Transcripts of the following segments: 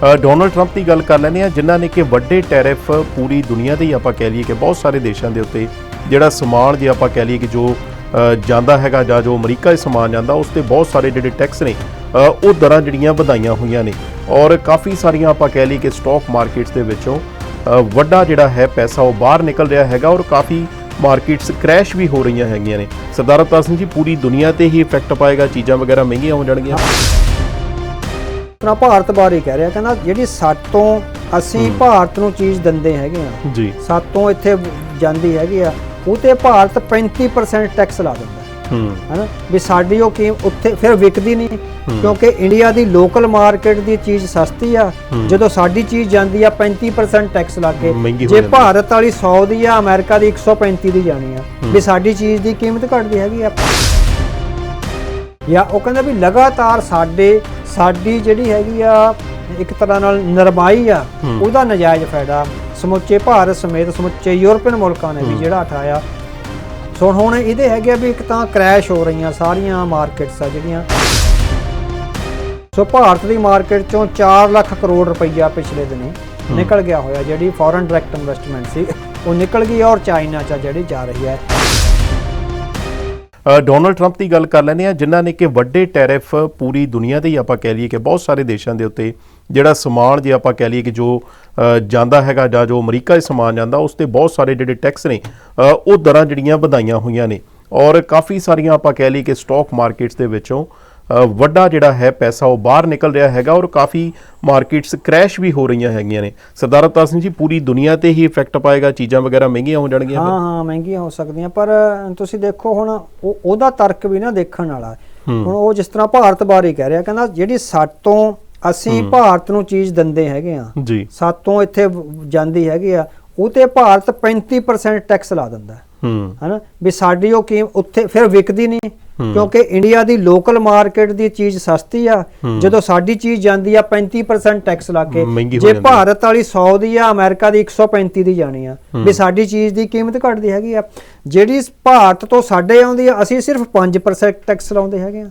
Donald Donald Trump ਦੀ ਗੱਲ ਕਰ ਲੈਂਦੇ ਆ ਜਿਨ੍ਹਾਂ ਨੇ ਕਿ ਵੱਡੇ ਟੈਰਿਫ ਪੂਰੀ ਦੁਨੀਆ ਦੇ ਹੀ ਆਪਾਂ ਕਹਿ ਲਈਏ ਕਿ ਬਹੁਤ ਸਾਰੇ ਦੇਸ਼ਾਂ ਦੇ ਉੱਤੇ ਜਿਹੜਾ ਸਮਾਨ ਜੇ ਆਪਾਂ ਕਹਿ ਲਈਏ ਕਿ ਜੋ ਜਾਂਦਾ ਹੈਗਾ ਜਾਂ ਜੋ ਅਮਰੀਕਾ 'ਚ ਸਮਾਨ ਜਾਂਦਾ, ਉਸ ਤੇ ਬਹੁਤ ਸਾਰੇ ਜਿਹੜੇ ਟੈਕਸ ਨੇ ਉਹ ਦਰਾਂ ਜਿਹੜੀਆਂ ਵਧਾਈਆਂ ਹੋਈਆਂ ਨੇ। ਔਰ ਕਾਫੀ ਸਾਰੀਆਂ ਆਪਾਂ ਕਹਿ ਲਈਏ ਕਿ ਸਟਾਕ ਮਾਰਕੀਟਸ ਦੇ ਵਿੱਚੋਂ ਵੱਡਾ ਜਿਹੜਾ ਹੈ ਪੈਸਾ ਉਹ ਬਾਹਰ ਨਿਕਲ ਰਿਹਾ ਹੈਗਾ ਔਰ ਕਾਫੀ ਮਾਰਕੀਟਸ ਕ੍ਰੈਸ਼ ਵੀ ਹੋ ਰਹੀਆਂ ਹੈਗੀਆਂ ਨੇ। ਸਰਦਾਰ ਅਵਤਾਰ ਸਿੰਘ ਜੀ, ਪੂਰੀ ਦੁਨੀਆ ਤੇ ਹੀ ਇਫੈਕਟ ਪਾਏਗਾ, ਚੀਜ਼ਾਂ ਵਗੈਰਾ ਮਹਿੰਗੀਆਂ ਹੋ ਜਾਣਗੀਆਂ। ਆਪਣਾ ਭਾਰਤ ਬਾਰੇ ਕਹਿ ਰਿਹਾ ਕਹਿੰਦਾ ਜਿਹੜੀ ਸਾਤੋਂ ਅਸੀਂ ਭਾਰਤ ਨੂੰ ਚੀਜ਼ ਦਿੰਦੇ ਹੈਗੇ ਆ ਜੀ। ਸਾਤੋਂ ਇੱਥੇ ਜਾਂਦੀ ਹੈਗੀ ਆ ਉਹ ਤੇ ਭਾਰਤ 35% ਟੈਕਸ ਲਾ ਦਿੰਦਾ। ਹੂੰ। ਹੈਨਾ? ਵੀ ਸਾਡੀ ਉਹ ਕੀ ਉੱਥੇ ਫਿਰ ਵਿਕਦੀ ਨਹੀਂ ਕਿਉਂਕਿ ਇੰਡੀਆ ਦੀ ਲੋਕਲ ਮਾਰਕੀਟ ਦੀ ਚੀਜ਼ ਸਸਤੀ ਆ। ਜਦੋਂ ਸਾਡੀ ਚੀਜ਼ ਜਾਂਦੀ ਆ 35% ਟੈਕਸ ਲਾ ਕੇ। ਜੇ। ਭਾਰਤ ਵਾਲੀ 100 ਦੀ ਆ ਅਮਰੀਕਾ ਦੀ 135 ਦੀ ਜਾਣੀ ਆ। ਵੀ ਸਾਡੀ ਚੀਜ਼ ਦੀ ਕੀਮਤ ਘਟਦੀ ਹੈਗੀ ਆ। ਜਾਂ ਉਹ ਕਹਿੰਦਾ ਵੀ ਲਗਾਤਾਰ ਸਾਡੇ ਸਾਡੀ ਜਿਹੜੀ ਹੈਗੀ ਆ ਇੱਕ ਤਰ੍ਹਾਂ ਨਾਲ ਨਰਮਾਈ ਆ ਉਹਦਾ ਨਜਾਇਜ਼ ਫਾਇਦਾ। ਸਮੁੱਚੇ ਭਾਰਤ ਸਮੇਤ ਸਮੁੱਚੇ ਯੂਰਪੀਅਨ ਮੁਲਕਾਂ ਨੇ ਵੀ ਜਿਹੜਾ ਉਠਾਇਆ ਸੋ ਹੁਣ ਇਹਦੇ ਹੈਗੇ ਆ ਵੀ ਇੱਕ ਤਾਂ ਕ੍ਰੈਸ਼ ਹੋ ਰਹੀਆਂ ਸਾਰੀਆਂ ਮਾਰਕੀਟਸ ਆ ਜਿਹੜੀਆਂ। ਸੋ ਭਾਰਤ ਦੀ ਮਾਰਕੀਟ ਚੋਂ 4 ਲੱਖ ਕਰੋੜ ਰੁਪਈਆ ਪਿਛਲੇ ਦਿਨੀ ਨਿਕਲ ਗਿਆ ਹੋਇਆ। ਜਿਹੜੀ ਫੋਰਨ ਡਾਇਰੈਕਟ ਇਨਵੈਸਟਮੈਂਟ ਸੀ ਉਹ ਨਿਕਲ ਗਈ ਔਰ ਚਾਈਨਾ ਚ ਜਿਹੜੀ ਜਾ ਰਹੀ ਹੈ। ਡੋਨਲਡ ਡੋਨਾਲਡ ਟਰੰਪ ਦੀ ਗੱਲ ਕਰ ਲੈਂਦੇ ਆ ਜਿਨ੍ਹਾਂ ਨੇ ਕਿ ਵੱਡੇ ਟੈਰਿਫ ਪੂਰੀ ਦੁਨੀਆ 'ਤੇ ਹੀ ਆਪਾਂ ਕਹਿ ਲਈਏ ਕਿ ਬਹੁਤ ਸਾਰੇ ਦੇਸ਼ਾਂ ਦੇ ਉੱਤੇ ਜਿਹੜਾ ਸਮਾਨ ਜੇ ਆਪਾਂ ਕਹਿ ਲਈਏ ਕਿ ਜੋ ਜਾਂਦਾ ਹੈਗਾ ਜਾਂ ਜੋ ਅਮਰੀਕਾ 'ਚ ਸਮਾਨ ਜਾਂਦਾ, ਉਸ ਤੇ ਬਹੁਤ ਸਾਰੇ ਜਿਹੜੇ ਟੈਕਸ ਨੇ ਉਹ ਦਰਾਂ ਜਿਹੜੀਆਂ ਵਧਾਈਆਂ ਹੋਈਆਂ ਨੇ। ਔਰ ਕਾਫੀ ਸਾਰੀਆਂ ਆਪਾਂ ਕਹਿ ਲਈਏ ਕਿ ਸਟਾਕ ਮਾਰਕੀਟਸ ਦੇ ਵਿੱਚੋਂ ਵੱਡਾ ਜਿਹੜਾ ਹੈ ਪੈਸਾ ਉਹ ਬਾਹਰ ਨਿਕਲ ਰਿਹਾ ਹੈਗਾ ਔਰ ਕਾਫੀ ਮਾਰਕੀਟਸ ਕ੍ਰੈਸ਼ ਵੀ ਹੋ ਰਹੀਆਂ ਹੈਗੀਆਂ ਨੇ। ਸਰਦਾਰ ਅਵਤਾਰ ਸਿੰਘ ਜੀ ਪੂਰੀ ਦੁਨੀਆ ਤੇ ਹੀ ਇਫੈਕਟ ਪਾਏਗਾ ਚੀਜ਼ਾਂ ਵਗੈਰਾ ਮਹਿੰਗੀਆਂ ਹੋ ਜਾਣਗੀਆਂ? ਹਾਂ ਹਾਂ ਮਹਿੰਗੀਆਂ ਹੋ ਸਕਦੀਆਂ ਪਰ ਤੁਸੀਂ ਦੇਖੋ ਹੁਣ ਉਹ ਉਹਦਾ ਤਰਕ ਵੀ ਨਾ ਦੇਖਣ ਵਾਲਾ। ਹੁਣ ਉਹ ਜਿਸ ਤਰ੍ਹਾਂ ਭਾਰਤ ਬਾਰੇ ਕਹਿ ਰਿਹਾ ਕਹਿੰਦਾ ਜਿਹੜੀ ਸਾਤੋਂ ਅਸੀਂ ਭਾਰਤ ਨੂੰ ਚੀਜ਼ ਦਿੰਦੇ ਹੈਗੇ ਆ ਜੀ। ਸਾਤੋਂ ਇੱਥੇ ਜਾਂਦੀ ਹੈਗੀ ਆ ਉਹ ਤੇ ਭਾਰਤ 35% ਟੈਕਸ ਲਾ ਦਿੰਦਾ ਹੈ। ਹਨਾ? ਵੀ ਸਾਡੀ ਉਹ ਕੀ ਉੱਥੇ ਫਿਰ ਵਿਕਦੀ ਨਹੀਂ ਕਿਉਂਕਿ ਇੰਡੀਆ ਦੀ ਲੋਕਲ ਮਾਰਕੀਟ ਦੀ ਚੀਜ਼ ਸਸਤੀ ਆ। ਜਦੋਂ ਸਾਡੀ ਚੀਜ਼ ਜਾਂਦੀ ਆ 35% ਟੈਕਸ ਲਾ ਕੇ। ਜੇ। ਭਾਰਤ ਵਾਲੀ 100 ਦੀ ਆ ਅਮਰੀਕਾ ਦੀ 135 ਦੀ ਜਾਣੀ ਆ। ਵੀ ਸਾਡੀ ਚੀਜ਼ ਦੀ ਕੀਮਤ ਘਟਦੀ ਹੈਗੀ ਆ। ਜਿਹੜੀ ਭਾਰਤ ਤੋਂ ਸਾਡੇ ਆਉਂਦੀ ਆ ਅਸੀਂ ਸਿਰਫ 5% ਟੈਕਸ ਲਾਉਂਦੇ ਹੈਗੇ ਆ।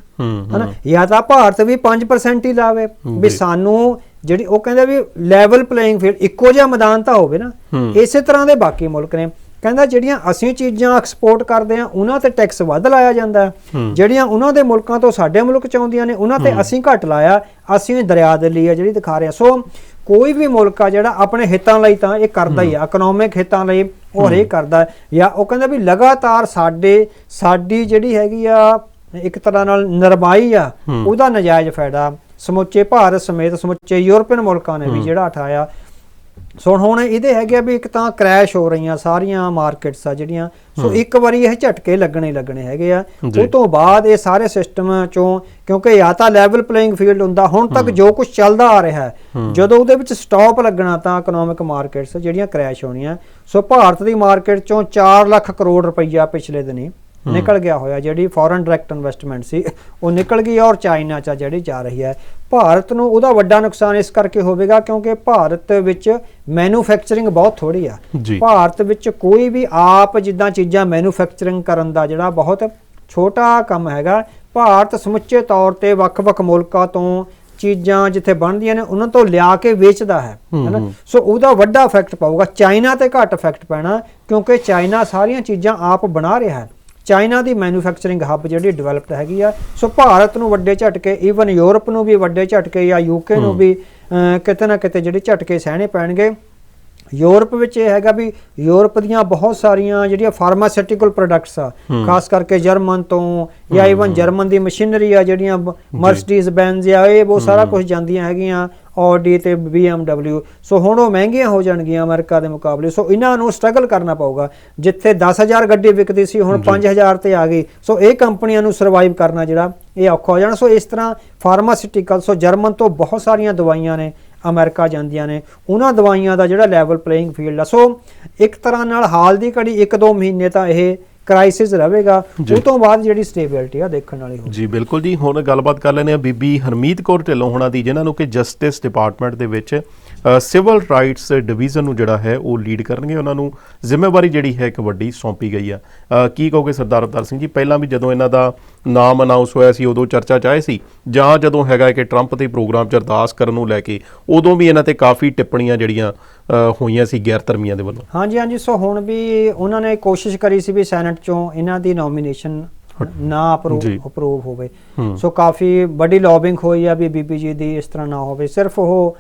ਹਨਾ? ਜਾਂ ਤਾਂ ਭਾਰਤ ਵੀ 5% ਹੀ ਲਾਵੇ। ਵੀ ਸਾਨੂੰ ਜਿਹੜੀ ਉਹ ਕਹਿੰਦੇ ਵੀ ਲੈਵਲ ਪਲੇਇੰਗ ਫੀਲਡ ਇੱਕੋ ਜਿਹਾ ਮੈਦਾਨ ਤਾਂ ਹੋਵੇ ਨਾ। ਇਸੇ ਤਰ੍ਹਾਂ ਦੇ ਬਾਕੀ ਮੁਲਕ ਨੇ। ਕਹਿੰਦਾ ਜਿਹੜੀਆਂ ਅਸੀਂ ਚੀਜ਼ਾਂ ਐਕਸਪੋਰਟ ਕਰਦੇ ਆ ਉਹਨਾਂ ਤੇ ਟੈਕਸ ਵੱਧ ਲਾਇਆ ਜਾਂਦਾ। ਜਿਹੜੀਆਂ ਉਹਨਾਂ ਦੇ ਮੁਲਕਾਂ ਤੋਂ ਸਾਡੇ ਮੁਲਕ ਚ ਆਉਂਦੀਆਂ ਨੇ ਉਹਨਾਂ ਤੇ ਅਸੀਂ ਘੱਟ ਲਾਇਆ ਅਸੀਂ ਦਰਿਆ ਦੇ ਲਈ ਆ ਜਿਹੜੀ ਦਿਖਾ ਰਿਹਾ ਸੋ ਕੋਈ ਵੀ ਮੁਲਕ ਆ ਜਿਹੜਾ ਆਪਣੇ ਹਿੱਤਾਂ ਲਈ ਤਾਂ ਇਹ ਕਰਦਾ ਹੀ ਆ ਇਕਨੋਮਿਕ ਹਿੱਤਾਂ ਲਈ ਉਹ ਹਰੇਕ ਕਰਦਾ। ਜਾਂ ਉਹ ਕਹਿੰਦਾ ਵੀ ਲਗਾਤਾਰ ਸਾਡੇ ਸਾਡੀ ਜਿਹੜੀ ਹੈਗੀ ਆ ਇੱਕ ਤਰ੍ਹਾਂ ਨਾਲ ਨਰਮਾਈ ਆ ਉਹਦਾ ਨਜਾਇਜ਼ ਫਾਇਦਾ। ਸਮੁੱਚੇ ਭਾਰਤ ਸਮੇਤ ਸਮੁੱਚੇ ਯੂਰਪੀਅਨ ਮੁਲਕਾਂ ਨੇ ਵੀ ਜਿਹੜਾ ਉਠਾਇਆ। ਸੋ ਹੁਣ ਇਹਦੇ ਹੈਗੇ ਆ ਵੀ ਇੱਕ ਤਾਂ ਕ੍ਰੈਸ਼ ਹੋ ਰਹੀਆਂ ਸਾਰੀਆਂ ਮਾਰਕੀਟਸ ਆ ਜਿਹੜੀਆਂ। ਸੋ ਇੱਕ ਵਾਰੀ ਇਹ ਝਟਕੇ ਲੱਗਣੇ ਲੱਗਣੇ ਹੈਗੇ ਆ। ਉਹ ਤੋਂ ਬਾਅਦ ਇਹ ਸਾਰੇ ਸਿਸਟਮ ਚੋਂ ਕਿਉਂਕਿ ਜਾਂ ਤਾਂ ਲੈਵਲ ਪਲੇਇੰਗ ਫੀਲਡ ਹੁੰਦਾ ਹੁਣ ਤੱਕ ਜੋ ਕੁਝ ਚੱਲਦਾ ਆ ਰਿਹਾ ਹੈ ਜਦੋਂ ਉਹਦੇ ਵਿੱਚ ਸਟਾਪ ਲੱਗਣਾ ਤਾਂ ਇਕਨੋਮਿਕ ਮਾਰਕੀਟਸ ਜਿਹੜੀਆਂ ਕ੍ਰੈਸ਼ ਹੋਣੀਆਂ। ਸੋ ਭਾਰਤ ਦੀ ਮਾਰਕੀਟ ਚੋਂ 4 ਲੱਖ ਕਰੋੜ ਰੁਪਈਆ ਪਿਛਲੇ ਦਿਨੀ ਨਿਕਲ ਗਿਆ ਹੋਇਆ ਜਿਹੜੀ ਫੋਰਨ ਡਾਇਰੈਕਟ ਇਨਵੈਸਟਮੈਂਟ ਸੀ ਉਹ ਨਿਕਲ ਗਈ ਔਰ ਚਾਈਨਾ ਚ ਜਿਹੜੀ ਜਾ ਰਹੀ ਹੈ। ਭਾਰਤ ਨੂੰ ਉਹਦਾ ਵੱਡਾ ਨੁਕਸਾਨ ਇਸ ਕਰਕੇ ਹੋਵੇਗਾ ਕਿਉਂਕਿ ਭਾਰਤ ਵਿੱਚ ਮੈਨੂਫੈਕਚਰਿੰਗ ਬਹੁਤ ਥੋੜੀ ਆ। ਭਾਰਤ ਵਿੱਚ ਕੋਈ ਵੀ ਆਪ ਜਿੱਦਾਂ ਚੀਜ਼ਾਂ ਮੈਨੂਫੈਕਚਰਿੰਗ ਕਰਨ ਦਾ ਜਿਹੜਾ ਬਹੁਤ ਛੋਟਾ ਕੰਮ ਹੈਗਾ ਭਾਰਤ ਸਮੁੱਚੇ ਤੌਰ ਤੇ ਵੱਖ-ਵੱਖ ਮੁਲਕਾਂ ਤੋਂ ਚੀਜ਼ਾਂ ਜਿੱਥੇ ਬਣਦੀਆਂ ਨੇ ਉਹਨਾਂ ਤੋਂ ਲਿਆ ਕੇ ਵੇਚਦਾ ਹੈ ਹੈਨਾ? ਸੋ ਉਹਦਾ ਵੱਡਾ ਇਫੈਕਟ ਪਾਊਗਾ। ਚਾਈਨਾ ਤੇ ਘੱਟ ਇਫੈਕਟ ਪੈਣਾ ਕਿਉਂਕਿ ਚਾਈਨਾ ਸਾਰੀਆਂ ਚੀਜ਼ਾਂ ਆਪ ਬਣਾ ਰਿਹਾ ਹੈ। ਚਾਈਨਾ ਦੀ ਮੈਨੂਫੈਕਚਰਿੰਗ ਹੱਬ ਜਿਹੜੀ ਡਿਵੈਲਪਡ ਹੈਗੀ ਆ ਸੋ ਭਾਰਤ ਨੂੰ ਵੱਡੇ ਝਟਕੇ ਈਵਨ ਯੂਰਪ ਨੂੰ ਵੀ ਵੱਡੇ ਝਟਕੇ ਜਾਂ ਯੂਕੇ ਨੂੰ ਵੀ ਕਿਤੇ ਨਾ ਕਿਤੇ ਜਿਹੜੇ ਝਟਕੇ ਸਹਿਣੇ ਪੈਣਗੇ। ਯੂਰਪ ਵਿੱਚ ਇਹ ਹੈਗਾ ਵੀ ਯੂਰਪ ਦੀਆਂ ਬਹੁਤ ਸਾਰੀਆਂ ਜਿਹੜੀਆਂ ਫਾਰਮਾਸਿਊਟੀਕਲ ਪ੍ਰੋਡਕਟਸ ਆ ਖਾਸ ਕਰਕੇ ਜਰਮਨ ਤੋਂ ਜਾਂ ਈਵਨ ਜਰਮਨ ਦੀ ਮਸ਼ੀਨਰੀ ਆ ਜਿਹੜੀਆਂ ਮਰਸੀਡੀਜ਼ ਬੈਂਜ਼ ਆ ਇਹ ਬਹੁਤ ਸਾਰਾ ਕੁਝ ਜਾਂਦੀਆਂ ਹੈਗੀਆਂ। ਆਡੀ ਤੇ BMW ਸੋ ਹੁਣ ਉਹ ਮਹਿੰਗੀਆਂ ਹੋ ਜਾਣਗੀਆਂ ਅਮਰੀਕਾ ਦੇ ਮੁਕਾਬਲੇ। ਸੋ ਇਹਨਾਂ ਨੂੰ ਸਟਰਗਲ ਕਰਨਾ ਪਊਗਾ। ਜਿੱਥੇ 10000 ਗੱਡੀ ਵਿਕਦੀ ਸੀ ਹੁਣ 5000 ਤੇ ਆ ਗਈ। ਸੋ ਇਹ ਕੰਪਨੀਆਂ ਨੂੰ ਸਰਵਾਈਵ ਕਰਨਾ ਜਿਹੜਾ ਇਹ ਔਖਾ ਹੋ ਜਾਣਾ। ਸੋ ਇਸ ਤਰ੍ਹਾਂ ਫਾਰਮਾਸਿਊਟੀਕਲ ਸੋ ਜਰਮਨ ਤੋਂ ਬਹੁਤ ਸਾਰੀਆਂ ਦਵਾਈਆਂ ਨੇ ਅਮਰੀਕਾ ਜਾਂਦੀਆਂ ਨੇ। ਉਹਨਾਂ ਦਵਾਈਆਂ ਦਾ ਜਿਹੜਾ ਲੈਵਲ ਪਲੇਇੰਗ ਫੀਲਡ ਆ। ਸੋ ਇੱਕ ਤਰ੍ਹਾਂ ਨਾਲ ਹਾਲ ਦੀ ਘੜੀ 1-2 ਮਹੀਨੇ ਤਾਂ ਇਹ ਕ੍ਰਾਈਸਿਸ ਰਹੇਗਾ ਉਹ ਤੋਂ ਬਾਅਦ ਜਿਹੜੀ ਸਟੇਬਿਲਿਟੀ ਆ ਦੇਖਣ ਵਾਲੀ ਹੋਊ ਜੀ ਬਿਲਕੁਲ ਜੀ। ਹੁਣ ਗੱਲਬਾਤ ਕਰ ਲੈਂਦੇ ਆ ਬੀਬੀ ਹਰਮੀਤ ਕੌਰ ਢਿੱਲੋਂ ਹੋਣਾ ਦੀ ਜਿਨ੍ਹਾਂ ਨੂੰ ਕਿ ਜਸਟਿਸ ਡਿਪਾਰਟਮੈਂਟ ਦੇ ਵਿੱਚ ਸਿਵਲ ਰਾਈਟਸ ਡਿਵੀਜ਼ਨ ਨੂੰ ਜਿਹੜਾ ਹੈ ਉਹ ਲੀਡ ਕਰਨਗੇ। ਉਹਨਾਂ ਨੂੰ ਜ਼ਿੰਮੇਵਾਰੀ ਜਿਹੜੀ ਹੈ ਇੱਕ ਵੱਡੀ ਸੌਂਪੀ ਗਈ ਆ। ਕੀ ਕਹੋਗੇ ਸਰਦਾਰ ਅਵਤਾਰ ਸਿੰਘ ਜੀ? ਪਹਿਲਾਂ ਵੀ ਜਦੋਂ ਇਹਨਾਂ ਦਾ ਨਾਮ ਅਨਾਉਂਸ ਹੋਇਆ ਸੀ ਉਦੋਂ ਚਰਚਾ ਚਾਹੇ ਸੀ? ਜਾਂ ਜਦੋਂ ਹੈਗਾ ਕਿ ਟਰੰਪ ਦੇ ਪ੍ਰੋਗਰਾਮ 'ਚ ਅਰਦਾਸ ਕਰਨ ਨੂੰ ਲੈ ਕੇ ਉਦੋਂ ਵੀ ਇਹਨਾਂ ਤੇ ਕਾਫੀ ਟਿੱਪਣੀਆਂ ਜਿਹੜੀਆਂ ਹੋਈਆਂ ਸੀ ਗੈਰ ਧਰਮੀਆਂ ਦੇ ਵੱਲੋਂ? ਹਾਂਜੀ ਹਾਂਜੀ। ਸੋ ਹੁਣ ਵੀ ਉਹਨਾਂ ਨੇ ਕੋਸ਼ਿਸ਼ ਕਰੀ ਸੀ ਵੀ ਸੈਨੇਟ ਚੋਂ ਇਹਨਾਂ ਦੀ ਨੋਮੀਨੇਸ਼ਨ ਨਾ ਅਪਰੂਵ ਹੋਵੇ। ਸੋ ਕਾਫੀ ਵੱਡੀ ਲੌਬਿੰਗ ਹੋਈ ਆ ਵੀ ਬੀਬੀ ਜੀ ਦੀ ਇਸ ਤਰ੍ਹਾਂ ਨਾ ਹੋਵੇ। ਸਿਰਫ ਉਹ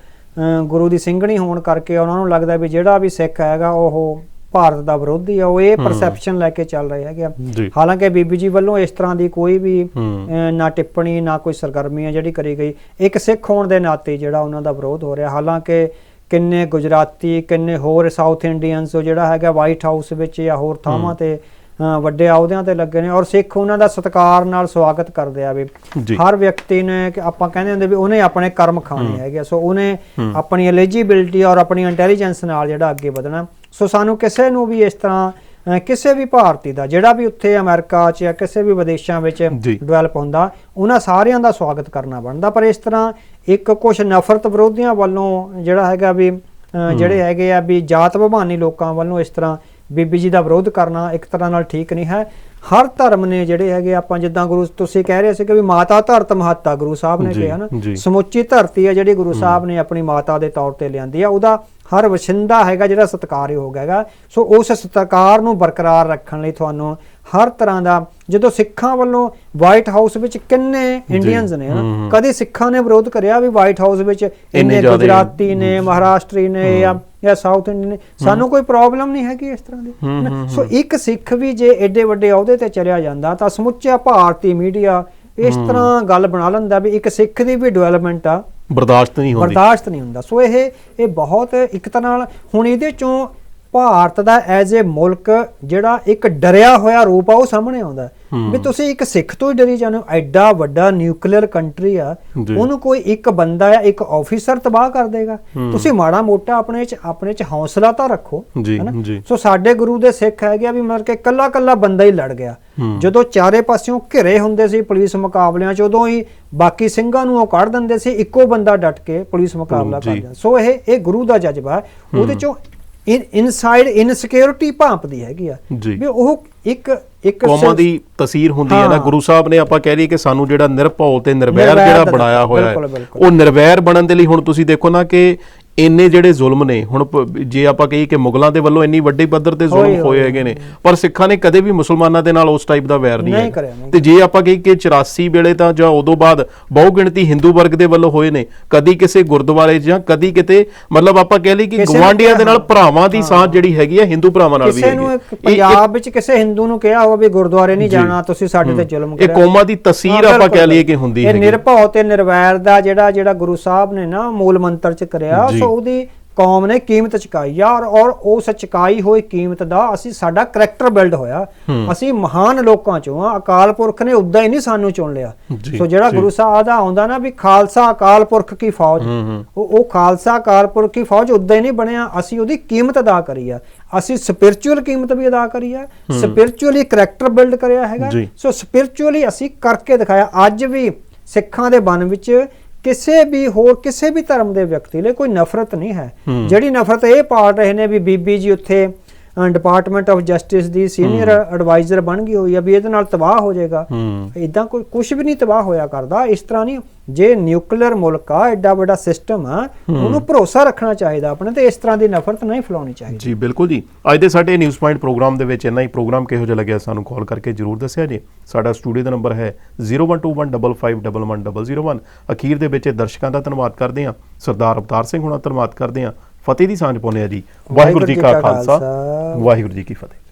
ਗੁਰੂ ਦੀ ਸਿੰਘਣੀ ਹੋਣ ਕਰਕੇ ਉਹਨਾਂ ਨੂੰ ਲੱਗਦਾ ਵੀ ਜਿਹੜਾ ਵੀ ਸਿੱਖ ਹੈਗਾ ਉਹ ਭਾਰਤ ਦਾ ਵਿਰੋਧੀ ਆ ਉਹ ਇਹ ਪਰਸੈਪਸ਼ਨ ਲੈ ਕੇ ਚੱਲ ਰਹੇ ਹੈਗੇ। ਹਾਲਾਂਕਿ ਬੀਬੀ ਜੀ ਵੱਲੋਂ ਇਸ ਤਰ੍ਹਾਂ ਦੀ ਕੋਈ ਵੀ ਨਾ ਟਿੱਪਣੀ ਨਾ ਕੋਈ ਸਰਗਰਮੀ ਆ ਜਿਹੜੀ ਕਰੀ ਗਈ ਇੱਕ ਸਿੱਖ ਹੋਣ ਦੇ ਨਾਤੇ ਜਿਹੜਾ ਉਹਨਾਂ ਦਾ ਵਿਰੋਧ ਹੋ ਰਿਹਾ। ਹਾਲਾਂਕਿ ਕਿੰਨੇ ਗੁਜਰਾਤੀ ਕਿੰਨੇ ਹੋਰ ਸਾਊਥ ਇੰਡੀਅਨਸ ਜਿਹੜਾ ਹੈਗਾ ਵਾਈਟ ਹਾਊਸ ਵਿੱਚ ਜਾਂ ਹੋਰ ਥਾਵਾਂ ਤੇ ਵੱਡੇ ਅਹੁਦਿਆਂ ਤੇ ਲੱਗੇ ਨੇ ਔਰ ਸਿੱਖ ਉਹਨਾਂ ਦਾ ਸਤਿਕਾਰ ਨਾਲ ਸਵਾਗਤ ਕਰਦੇ ਆ ਵੀ। ਹਰ ਵਿਅਕਤੀ ਨੇ ਕਿ ਆਪਾਂ ਕਹਿੰਦੇ ਹੁੰਦੇ ਵੀ ਉਹਨੇ ਆਪਣੇ ਕਰਮ ਖਾਣੇ ਹੈਗੇ। ਸੋ ਉਹਨੇ ਆਪਣੀ ਐਲੀਜੀਬਿਲਟੀ ਔਰ ਆਪਣੀ ਇੰਟੈਲੀਜੈਂਸ ਨਾਲ ਜਿਹੜਾ ਅੱਗੇ ਵਧਣਾ ਸੋ ਸਾਨੂੰ ਕਿਸੇ ਨੂੰ ਵੀ ਇਸ ਤਰ੍ਹਾਂ ਕਿਸੇ ਵੀ ਭਾਰਤੀ ਦਾ ਜਿਹੜਾ ਵੀ ਉੱਥੇ ਅਮਰੀਕਾ 'ਚ ਜਾਂ ਕਿਸੇ ਵੀ ਵਿਦੇਸ਼ਾਂ ਵਿੱਚ। ਡਿਵੈਲਪ ਹੁੰਦਾ ਉਹਨਾਂ ਸਾਰਿਆਂ ਦਾ ਸਵਾਗਤ ਕਰਨਾ ਬਣਦਾ ਪਰ ਇਸ ਤਰ੍ਹਾਂ ਇੱਕ ਕੁਝ ਨਫ਼ਰਤ ਵਿਰੋਧੀਆਂ ਵੱਲੋਂ ਜਿਹੜਾ ਹੈਗਾ ਵੀ ਜਿਹੜੇ ਹੈਗੇ ਆ ਵੀ ਜਾਤ ਵਿਭਾਨੀ ਲੋਕਾਂ ਵੱਲੋਂ ਇਸ ਤਰ੍ਹਾਂ ਬੀਬੀ ਜੀ ਦਾ ਵਿਰੋਧ ਕਰਨਾ ਇੱਕ ਤਰ੍ਹਾਂ ਨਾਲ ਠੀਕ ਨਹੀਂ ਹੈ। ਹਰ ਧਰਮ ਨੇ ਜਿਹੜੇ ਹੈਗੇ ਆਪਾਂ ਜਿੱਦਾਂ ਗੁਰੂ ਤੁਸੀਂ ਕਹਿ ਰਹੇ ਸੀ ਕਿ ਵੀ ਮਾਤਾ ਧਰਤ ਮਹੱਤਾ ਗੁਰੂ ਸਾਹਿਬ ਨੇ ਕਿਹਾ ਨਾ। ਸਮੁੱਚੀ ਧਰਤੀ ਹੈ ਜਿਹੜੀ ਗੁਰੂ ਸਾਹਿਬ ਨੇ ਆਪਣੀ ਮਾਤਾ ਦੇ ਤੌਰ ਤੇ ਲਿਆਂਦੀ ਆ ਉਹਦਾ ਹਰ ਵਸਿੰਦਾ ਹੈਗਾ ਜਿਹੜਾ ਸਤਿਕਾਰਯੋਗ ਹੈਗਾ। ਸੋ ਉਸ ਸਤਿਕਾਰ ਨੂੰ ਬਰਕਰਾਰ ਰੱਖਣ ਲਈ ਤੁਹਾਨੂੰ ਹਰ ਤਰ੍ਹਾਂ ਦਾ ਜਦੋਂ ਸਿੱਖਾਂ ਵੱਲੋਂ ਵਾਈਟ ਹਾਊਸ ਵਿੱਚ ਕਿੰਨੇ ਇੰਡੀਅਨਸ ਨੇ। ਕਦੇ ਸਿੱਖਾਂ ਨੇ ਵਿਰੋਧ ਕਰਿਆ ਵੀ ਵਾਈਟ ਹਾਊਸ ਵਿੱਚ ਇੰਨੇ ਗੁਜਰਾਤੀ ਨੇ ਮਹਾਰਾਸ਼ਟਰੀ ਨੇ ਜਾਂ ਜਾਂ ਸਾਊਥ ਇੰਡੀਅਨ ਨੇ ਸਾਨੂੰ ਕੋਈ ਪ੍ਰੋਬਲਮ ਨਹੀਂ ਹੈਗੀ ਇਸ ਤਰ੍ਹਾਂ ਦੀ। ਸੋ ਇੱਕ ਸਿੱਖ ਵੀ ਜੇ ਐਡੇ ਵੱਡੇ ਅਹੁਦੇ ਤੇ ਚਲਿਆ ਜਾਂਦਾ ਤਾਂ ਸਮੁੱਚਾ ਭਾਰਤੀ ਮੀਡੀਆ ਇਸ ਤਰ੍ਹਾਂ ਗੱਲ ਬਣਾ ਲੈਂਦਾ ਵੀ ਇੱਕ ਸਿੱਖ ਦੀ ਵੀ ਡਿਵੈਲਪਮੈਂਟ ਆ। ਬਰਦਾਸ਼ਤ ਨਹੀਂ ਹੁੰਦੀ। ਬਰਦਾਸ਼ਤ ਨਹੀਂ ਹੁੰਦਾ। ਸੋ ਇਹ ਇਹ ਬਹੁਤ ਇੱਕ ਤਰ੍ਹਾਂ ਨਾਲ ਹੁਣ ਇਹਦੇ ਚੋਂ ਭਾਰਤ ਦਾ ਐਜ਼ ਅ ਮੁਲਕ ਜਿਹੜਾ ਇੱਕ ਡਰਿਆ ਹੋਇਆ ਰੂਪ ਆ ਉਹ ਸਾਹਮਣੇ ਆਉਂਦਾ। ਵੀ ਤੁਸੀਂ ਇੱਕ ਸਿੱਖ ਤੋਂ ਹੀ ਡਰੀ ਜਾਂਦੇ ਹੋ ਐਡਾ ਵੱਡਾ ਨਿਊਕਲੀਅਰ ਕੰਟਰੀ ਆ। ਉਹਨੂੰ ਕੋਈ ਇੱਕ ਬੰਦਾ ਆ ਇੱਕ ਆਫੀਸਰ ਤਬਾਹ ਕਰ ਦੇਗਾ ਤੁਸੀਂ ਮਾੜਾ ਮੋਟਾ ਆਪਣੇ ਚ ਆਪਣੇ ਚ ਹੌਸਲਾ ਤਾਂ ਰੱਖੋ ਹੈਨਾ? ਸੋ ਸਾਡੇ ਗੁਰੂ ਦੇ ਸਿੱਖ ਹੈਗੇ ਆ ਵੀ ਮਤਲਬ ਕਿ ਕੱਲਾ ਕੱਲਾ ਬੰਦਾ ਹੀ ਲੜ ਗਿਆ। ਜਦੋਂ ਚਾਰੇ ਪਾਸਿਓਂ ਘਿਰੇ ਹੁੰਦੇ ਸੀ ਪੁਲਿਸ ਮੁਕਾਬਲਿਆਂ ਚ ਉਦੋਂ ਹੀ ਬਾਕੀ ਸਿੰਘਾਂ ਨੂੰ ਉਹ ਕੱਢ ਦਿੰਦੇ ਸੀ ਇੱਕੋ ਬੰਦਾ ਡਟ ਕੇ ਪੁਲਿਸ ਮੁਕਾਬਲਾ ਜੀ। ਕਰ ਜਾਂਦਾ ਸੋ ਇਹ ਇਹ ਗੁਰੂ ਦਾ ਜਜ਼ਬਾ ਉਹਦੇ ਚੋਂ ਇਨਸਾਈਡ ਇਨਸਿਕਿਉਰਿਟੀ ਭਾਂਪਦੀ ਹੈਗੀ ਆ। ਵੀ ਉਹ ਇੱਕ ਇੱਕ ਕੌਮਾਂ ਦੀ ਤਸਵੀਰ ਹੁੰਦੀ ਹੈ ਨਾ। ਗੁਰੂ ਸਾਹਿਬ ਨੇ ਆਪਾਂ ਕਹਿ ਲਈਏ ਕਿ ਸਾਨੂੰ ਜਿਹੜਾ ਨਿਰਭਉ ਤੇ ਨਿਰਵੈਰ ਜਿਹੜਾ ਬਣਾਇਆ ਹੋਇਆ ਹੈ। ਉਹ ਨਿਰਵੈਰ ਬਣਨ ਦੇ ਲਈ ਹੁਣ ਤੁਸੀਂ ਦੇਖੋ ਨਾ ਕਿ ਇੰਨੇ ਜਿਹੜੇ ਜ਼ੁਲਮ ਨੇ ਹੁਣ ਜੇ ਆਪਾਂ ਕਹੀਏ ਕਿ ਮੁਗਲਾਂ ਦੇ ਵੱਲੋਂ ਇੰਨੀ ਵੱਡੇ ਪੱਧਰ ਤੇ ਜ਼ੁਲਮ ਹੋਏ ਹੈਗੇ ਨੇ ਪਰ ਸਿੱਖਾਂ ਨੇ ਕਦੇ ਵੀ ਮੁਸਲਮਾਨਾਂ ਦੇ ਨਾਲ ਉਸ ਟਾਈਪ ਦਾ ਵੈਰ ਨਹੀਂ ਨਹੀਂ ਤੇ ਜੇ ਆਪਾਂ ਕਹੀਏ ਕਿ 84 ਵੇਲੇ ਤਾਂ ਜਾਂ ਉਦੋਂ ਬਾਅਦ ਬਹੁ ਗਿਣਤੀ ਹਿੰਦੂ ਵਰਗ ਦੇ ਵੱਲੋਂ ਹੋਏ ਨੇ ਕਦੀ ਕਿਸੇ ਗੁਰਦੁਆਰੇ ਜਾਂ ਕਦੀ ਕਿਤੇ ਮਤਲਬ ਆਪਾਂ ਕਹਿ ਲਈਏ ਕਿ ਗਵਾਂਡੀਆਂ ਦੇ ਨਾਲ ਭਰਾਵਾਂ ਦੀ ਸਾਂਝ ਜਿਹੜੀ ਹੈਗੀ ਹੈ ਹਿੰਦੂ ਭਰਾਵਾਂ ਨਾਲ ਵੀ ਹੈਗੀ ਨੂੰ ਹੈ। ਇਹ- ਪੰਜਾਬ ਵਿੱਚ ਕਿਸੇ ਹਿੰਦੂ ਨੂੰ ਕਿਹਾ ਹੋਵੇ ਵੀ ਗੁਰਦੁਆਰੇ ਨਹੀਂ ਜਾਣਾ ਤੁਸੀਂ ਸਾਡੇ ਤੇ ਜ਼ੁਲਮ ਇਹ ਕਰਿਆ। ਕੌਮਾਂ ਦੀ ਤਸਵੀਰ ਹਾਂ, ਆਪਾਂ ਕਹਿ ਲਈਏ ਕਿ ਹੁੰਦੀ ਇਹ ਹੈਗੀ। ਨਿਰਭਉ ਤੇ ਨਿਰਵੈਰ ਦਾ ਜਿਹੜਾ ਜਿਹੜਾ ਗੁਰੂ ਸਾਹਿਬ ਨੇ ਨਾ ਮੂਲ ਮੰਤਰ ਚ ਕਰਿਆ ਸੋ ਉਹਦੀ ਕੌਮ ਨੇ ਕੀਮਤ ਚੁਕਾਈ। ਆ ਔਰ ਔਰ ਉਸ ਚੁਕਾਈ ਹੋਈ ਕੀਮਤ ਦਾ ਅਸੀਂ ਸਾਡਾ ਕਰੈਕਟਰ ਬਿਲਡ ਹੋਇਆ। ਅਸੀਂ ਮਹਾਨ ਲੋਕਾਂ ਚੋਂ ਆ। ਅਕਾਲ ਪੁਰਖ ਨੇ ਉਦਾਂ ਹੀ ਨਹੀਂ ਸਾਨੂੰ ਚੁਣ ਲਿਆ। ਸੋ ਜਿਹੜਾ। ਗੁਰੂ ਸਾਹਿਬ ਦਾ ਆਉਂਦਾ ਨਾ ਵੀ ਖਾਲਸਾ ਅਕਾਲ ਪੁਰਖ ਕੀ ਫੌਜ। ਉਹ ਉਹ ਖਾਲਸਾ ਅਕਾਲ ਪੁਰਖ ਕੀ ਫੌਜ ਉਦਾਂ ਹੀ ਨਹੀਂ ਬਣਿਆ। ਅਸੀਂ ਉਹਦੀ ਕੀਮਤ ਅਦਾ ਕਰੀ ਆ। ਅਸੀਂ ਸਪਿਰਚੁਅਲ ਕੀਮਤ ਵੀ ਅਦਾ ਕਰੀ ਆ। ਸਪਿਰਚੁਅਲੀ ਕਰੈਕਟਰ ਬਿਲਡ ਕਰਿਆ ਹੈਗਾ। ਸੋ ਸਪਿਰਚੁਅਲੀ ਅਸੀਂ ਕਰਕੇ ਦਿਖਾਇਆ। ਅੱਜ ਵੀ ਸਿੱਖਾਂ ਦੇ ਮਨ ਵਿੱਚ ਕਿਸੇ ਵੀ ਹੋਰ ਕਿਸੇ ਵੀ ਧਰਮ ਦੇ ਵਿਅਕਤੀ ਲਈ ਕੋਈ ਨਫ਼ਰਤ ਨਹੀਂ ਹੈ। ਜਿਹੜੀ ਨਫ਼ਰਤ ਇਹ ਪਾਲ ਰਹੇ ਨੇ ਵੀ ਬੀਬੀ ਜੀ ਉੱਥੇ ਡਿਪਾਰਟਮੈਂਟ ਆਫ ਜਸਟਿਸ ਦੀ ਸੀਨੀਅਰ ਐਡਵਾਈਜ਼ਰ ਬਣ ਗਈ ਹੋਈ ਆ ਵੀ ਇਹਦੇ ਨਾਲ ਤਬਾਹ ਹੋ ਜਾਏਗਾ। ਇਦਾਂ ਕੋਈ ਕੁਝ ਵੀ ਨਹੀਂ ਤਬਾਹ ਹੋਇਆ ਕਰਦਾ। ਇਸ ਤਰ੍ਹਾਂ ਨਹੀਂ ਜੇ ਨਿਊਕਲੀਅਰ ਮੁਲਕ ਆ ਐਡਾ ਵੱਡਾ ਸਿਸਟਮ ਆ ਉਹਨੂੰ ਭਰੋਸਾ ਰੱਖਣਾ ਚਾਹੀਦਾ ਆਪਣੇ ਤੇ ਇਸ ਤਰ੍ਹਾਂ ਦੀ ਨਫ਼ਰਤ ਨਹੀਂ ਫੈਲਾਉਣੀ ਚਾਹੀਦੀ। ਜੀ ਬਿਲਕੁਲ ਜੀ। ਅੱਜ ਦੇ ਸਾਡੇ ਨਿਊਜ਼ ਪੁਆਇੰਟ ਪ੍ਰੋਗਰਾਮ ਦੇ ਵਿੱਚ ਇੰਨਾ ਹੀ ਪ੍ਰੋਗਰਾਮ ਕਿਹੋ ਜਿਹਾ ਲੱਗਿਆ ਸਾਨੂੰ ਕਾਲ ਕਰਕੇ ਜਰੂਰ ਦੱਸਿਆ ਜੀ। ਸਾਡਾ ਸਟੂਡੀਓ ਦਾ ਨੰਬਰ ਹੈ 0121551101 ਅਖੀਰ ਦੇ ਵਿੱਚ ਦਰਸ਼ਕਾਂ ਦਾ ਧੰਨਵਾਦ ਕਰਦੇ ਹਾਂ। ਸਰਦਾਰ ਅਵਤਾਰ ਸਿੰਘ ਹੁਣਾਂ ਧੰਨਵਾਦ ਕਰਦੇ ਹਾਂ। ਫਤਿਹ ਦੀ ਸਾਂਝ ਪਾਉਂਦੇ ਆ ਜੀ। ਵਾਹਿਗੁਰੂ ਜੀ ਕਾ ਖਾਲਸਾ। ਵਾਹਿਗੁਰੂ ਜੀ ਕੀ ਫਤਿਹ।